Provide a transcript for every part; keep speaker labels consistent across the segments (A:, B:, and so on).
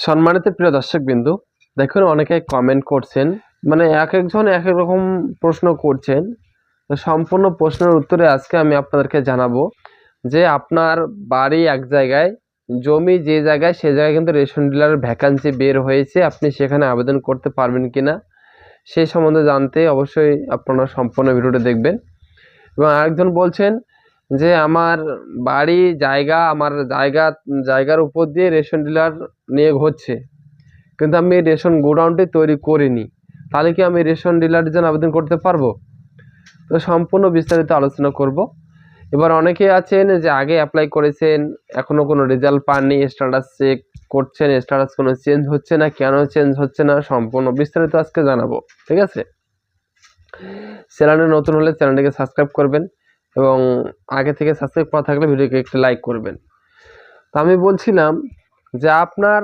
A: সম্মানিত প্রিয় দর্শক বিন্দু দেখুন অনেকে কমেন্ট করছেন মানে এক একজন এক এক রকম প্রশ্ন করছেন। সম্পূর্ণ প্রশ্নের উত্তরে আজকে আমি আপনাদেরকে জানাব যে আপনার বাড়ি এক জায়গায়, জমি যে জায়গায়, সে জায়গায় কিন্তু রেশন ডিলারের ভ্যাকান্সি বের হয়েছে। আপনি সেখানে আবেদন করতে পারবেন কি না সেই সম্বন্ধে জানতে অবশ্যই আপনারা সম্পূর্ণ ভিডিওটা দেখবেন। এবং আরেকজন বলছেন যে আমার বাড়ি জায়গা, আমার জায়গা, জায়গার উপর দিয়ে রেশন ডিলার নিয়োগ হচ্ছে। কিন্তু আমি রেশন গোডাউনটি তৈরি করিনি। তাহলে কি আমি রেশন ডিলারের জন্য আবেদন করতে পারব? তো সম্পূর্ণ বিস্তারিত আলোচনা করব। এবার অনেকে আছেন যে আগে অ্যাপ্লাই করেছেন এখনও কোনো রেজাল্ট পাননি স্ট্যাটাস চেক করছেন স্ট্যাটাস কোনো চেঞ্জ হচ্ছে না, কেন চেঞ্জ হচ্ছে না, সম্পূর্ণ বিস্তারিত আজকে জানাব। ঠিক আছে? চ্যানেলে নতুন হলে চ্যানেলটিকে সাবস্ক্রাইব করবেন। এবং আগে থেকে সাবস্ক্রাইব করা থাকলে ভিডিওকে একটু লাইক করবেন। তো আমি বলছিলাম যে আপনার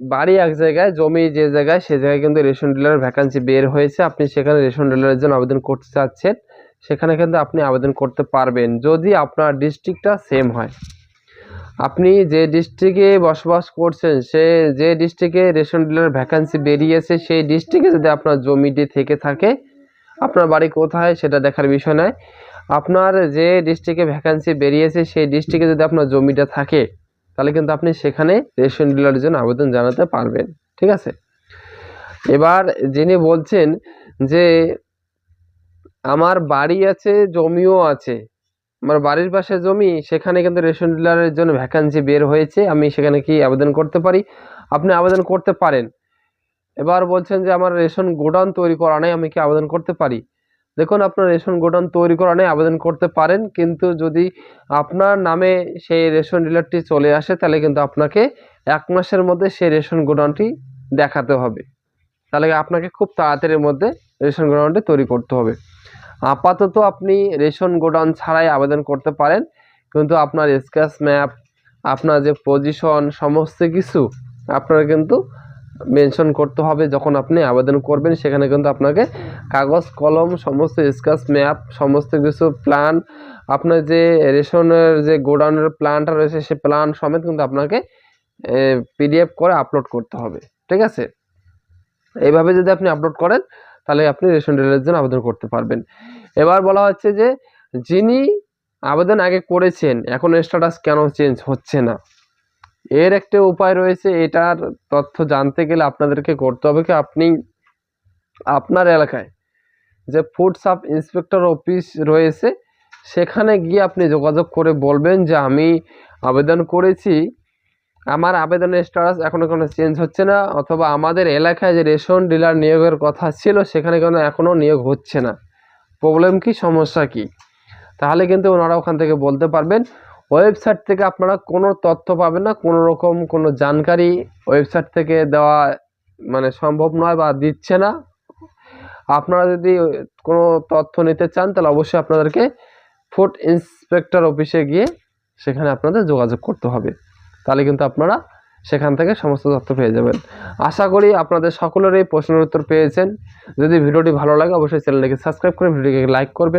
A: বাড়ি এক জায়গায়, জমি যে জায়গায়, সে জায়গায় কিন্তু রেশন ডিলারের ভ্যাকান্সি বের হয়েছে। আপনি সেখানে রেশন ডিলারের জন্য আবেদন করতে চাচ্ছেন, সেখানে কিন্তু আপনি আবেদন করতে পারবেন। যদি আপনার ডিস্ট্রিক্টটা সেম হয়। আপনি যে ডিস্ট্রিক্টে বসবাস করছেন, সে যে ডিস্ট্রিক্টে রেশন ডিলারের ভ্যাকান্সি বেরিয়েছে, সেই ডিস্ট্রিক্টে যদি আপনার জমিটি থেকে থাকে আপনার বাড়ি কোথায় সেটা দেখার বিষয় নয়। আপনার যে ডিস্ট্রিক্টে ভ্যাকান্সি বেরিয়েছে, সেই ডিস্ট্রিক্টে যদি আপনার জমিটা থাকে, তাহলে কিন্তু আপনি সেখানে রেশন ডিলারের জন্য আবেদন জানাতে পারবেন। ঠিক আছে? এবার যিনি বলছেন যে, আমার বাড়ি আছে, জমিও আছে। আমার বাড়ির পাশে জমি, সেখানে কিন্তু রেশন ডিলারের জন্য ভ্যাকান্সি বের হয়েছে। আমি সেখানে কি আবেদন করতে পারি? আপনি আবেদন করতে পারেন। এবার বলছেন যে আমার রেশন গোডাউন তৈরি করা নেই, আমি কি আবেদন করতে পারি? দেখুন, আপনার রেশন গোডাউন তৈরি করা নেই, আবেদন করতে পারেন, কিন্তু যদি আপনার নামে সেই রেশন ডিলারটি চলে আসে, তাহলে কিন্তু আপনাকে এক মাসের মধ্যে সেই রেশন গোডাউনটি দেখাতে হবে। তাহলে আপনাকে খুব তাড়াতাড়ির মধ্যে রেশন গোডাউনটি তৈরি করতে হবে। আপাতত আপনি রেশন গোডাউন ছাড়াই আবেদন করতে পারেন, কিন্তু আপনার স্ক্যাচ ম্যাপ, আপনার যে পজিশন, সমস্ত কিছু, আপনার কিন্তু মেনশন করতে হবে যখন আপনি আবেদন করবেন, সেখানে কিন্তু আপনাকে কাগজ, কলম, সমস্ত স্কেচ, ম্যাপ, সমস্ত কিছু, প্ল্যান, আপনার যে রেশনের যে গোডাউনের প্ল্যানটা রয়েছে, সে প্ল্যান সমেত কিন্তু আপনাকে পিডিএফ করে আপলোড করতে হবে। ঠিক আছে? এইভাবে যদি আপনি আপলোড করেন, তাহলে আপনি রেশন ডিলারের জন্য আবেদন করতে পারবেন। এবার বলা হচ্ছে যে, যিনি আবেদন আগে করেছেন, এখন স্ট্যাটাস কেন চেঞ্জ হচ্ছে না? এর একটা উপায় রয়েছে, এটার তথ্য জানতে গেলে আপনাদেরকে করতে হবে কি, আপনি আপনার এলাকায় যে ফুড সাব ইন্সপেক্টর অফিস রয়েছে, সেখানে গিয়ে আপনি যোগাযোগ করে বলবেন যে আমি আবেদন করেছি, আমার আবেদনের স্ট্যাটাস এখনও কোনো চেঞ্জ হচ্ছে না, অথবা আমাদের এলাকায় যে রেশন ডিলার নিয়োগের কথা ছিল, সেখানে কেন এখনও নিয়োগ হচ্ছে না। প্রবলেম কি, সমস্যা কি? তাহলে কিন্তু ওনারা ওখান থেকে বলতে পারবেন। ওয়েবসাইট থেকে আপনারা কোনো তথ্য পাবেন না, কোনো রকম কোনো জানকারি ওয়েবসাইট থেকে দেওয়া মানে সম্ভব নয় বা দিচ্ছে না। আপনারা যদি কোনো তথ্য নিতে চান, তাহলে অবশ্যই আপনাদেরকে ফুড ইন্সপেক্টর অফিসে গিয়ে সেখানে আপনাদের যোগাযোগ করতে হবে। তাহলে কিন্তু আপনারা সেখান থেকে সমস্ত তথ্য পেয়ে যাবেন। আশা করি আপনাদের সকলেরই প্রশ্নের উত্তর পেয়েছেন। যদি ভিডিওটি ভালো লাগে, অবশ্যই চ্যানেলটিকে সাবস্ক্রাইব করে ভিডিওটিকে লাইক করবেন।